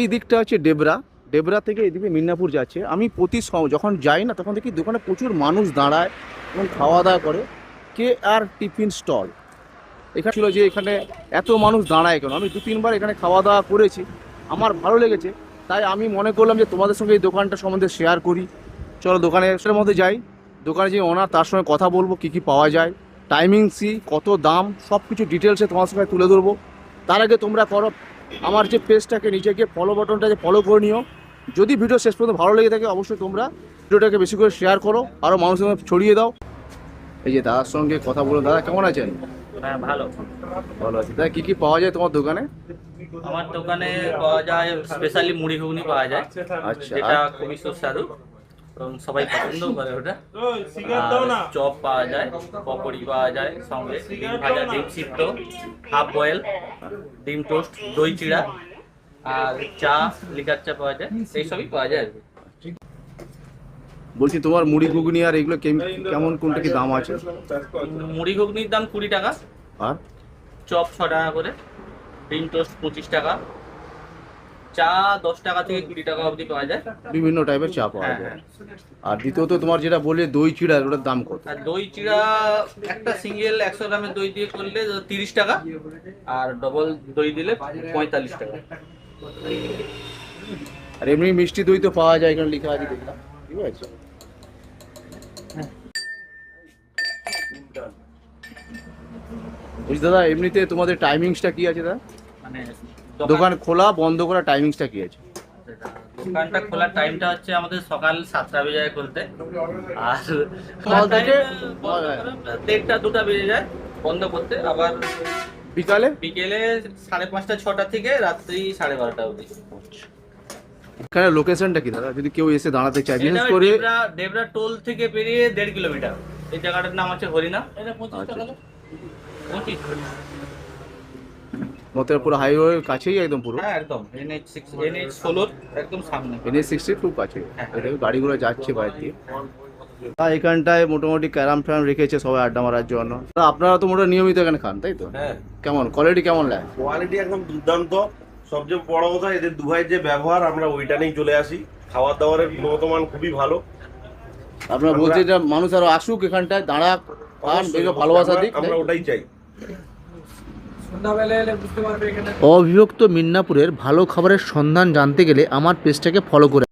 এই দিকটা হচ্ছে ডেবরা। ডেবরা থেকে এদিকে মিদনাপুর যাচ্ছে। আমি প্রতি যখন যাই না, তখন দেখি দোকানে প্রচুর মানুষ দাঁড়ায় এবং খাওয়া দাওয়া করে। K R tiffin stall. এখানে ছিল যে এখানে এত মানুষ দাঁড়ায় কেন? আমি দু তিনবার এখানে খাওয়া দাওয়া করেছি। আমার ভালো লেগেছে। তাই আমি মনে করলাম যে তোমাদের সঙ্গে এই দোকানটা সম্বন্ধে শেয়ার করি। চলো দোকানে দোকানের মধ্যে যাই। দোকানে যে ওনার তার সঙ্গে কথা বলব, কী কী পাওয়া যায়। টাইমিং সি কত দাম সব কিছু ডিটেলসে তোমার সঙ্গে তুলে ধরবো। তার আগে তোমরা করো। আমার যে পেজটাকে নিচে গিয়ে ফলো বাটনটাকে ফলো করে নিও। যদি ভিডিও শেষ পর্যন্ত ভালো লেগে থাকে অবশ্যই তোমরা ভিডিওটাকে বেশি করে শেয়ার করো আরও মানুষের মধ্যে ছড়িয়ে দাও। এই যে দাদার সঙ্গে কথা বলো। দাদা কেমন আছেন? হ্যাঁ ভালো। ভালো আছে। দাদা কী কী পাওয়া যায় তোমার দোকানে? আমার দোকানে পাওয়া যায় স্পেশালি মুড়ি ঘুগনি পাওয়া যায় আচ্ছা যেটা খুবই সুস্বাদু এবং সবাই পছন্দ করে ওটা। চপ পাওয়া যায় পকোড়ি পাওয়া যায় সঙ্গে ডিম ভাজা ডিম সিদ্ধ হাফ বয়েল ডিম টোস্ট দই চিড়া আর চা লিকার চা পাওয়া যায় এই সবই পাওয়া যায় আর কি। বলছি তোমার মুড়ি ঘুগনি আর এগুলো কেম- কেমন কোনটা কি দাম আছে? মুড়ি ঘুগনির দাম কুড়ি টাকা। আর? চপ ছ টাকা করে ডিম টোস্ট পঁচিশ টাকা চা দশ টাকা থেকে কুড়ি টাকা অবধি পাওয়া যায়। বিভিন্ন টাইপের চা পাওয়া হ্যাঁ যায়। হ্যাঁ। আর দ্বিতীয়ত তোমার যেটা বললে দই চিড়া ওটার দাম কত? আর দই চিড়া একটা সিঙ্গেল একশো গ্রামের দই দিয়ে করলে তিরিশ টাকা আর ডবল দই দিলে পঁয়তাল্লিশ টাকা। আর এমনি মিষ্টি দই তো পাওয়া যায় এখানে লেখা আছে দেখলাম। ঠিক আছে। বলছি দাদা এমনিতে তোমাদের টাইমিংসটা কি আছে দাদা? মানে দোকান খোলা বন্ধ করা টাইমিংসটা কি আছে? দোকানটা খোলার টাইমটা হচ্ছে আমাদের সকাল সাতটা বেজে যায় খুলতে। আর সকাল থেকে দেড়টা দুটা বেজে যায় বন্ধ করতে। আবার বিকালে? বিকেলে সাড়ে পাঁচটা ছটা থেকে রাত্রি সাড়ে বারোটা অবধি। এখানে লোকেশনটা কি দাদা? যদি কেউ এসে দাঁড়াতে চায় বিশেষ করে ডেবরা ডেবরা টোল থেকে বেরিয়ে দেড় কিলোমিটার। এই জায়গাটার নাম হচ্ছে হরিনা এটা পঁচিশ আচ্ছা। টাকা পঁচিশ। মতেরপুর হাইওয়ের কাছেই একদম পুরো। হ্যাঁ একদম। এনএইচ সিক্স এনএইচ ষোলোর একদম সামনে। এনএস সিক্সটি খুব কাছে। গাড়িগুলো যাচ্ছে বাইরে দিয়ে। আর এখানটায় মোটামুটি ক্যারাম ফ্যারাম রেখেছে সবাই আড্ডা মারার জন্য। তা আপনারা তো মোটামুটি নিয়মিত এখানে খান তাই তো? হ্যাঁ। কেমন? কোয়ালিটি কেমন লাগে? কোয়ালিটি একদম দুর্দান্ত। সবচেয়ে বড় কথা এদের দুভাইয়ের যে ব্যবহার আমরা ওইটা নিয়েই চলে আসি। খাবার দাবারের গুণগত মান খুবই ভালো। আপনারা বলছে যে মানুষ আরও আসুক এখানটায় দাঁড়াক খান ভালোবাসা দিক আমরা ওটাই চাই। অবিভক্ত মিদনাপুরের ভালো খাবারের সন্ধান জানতে গেলে আমার পেজটাকে ফলো করে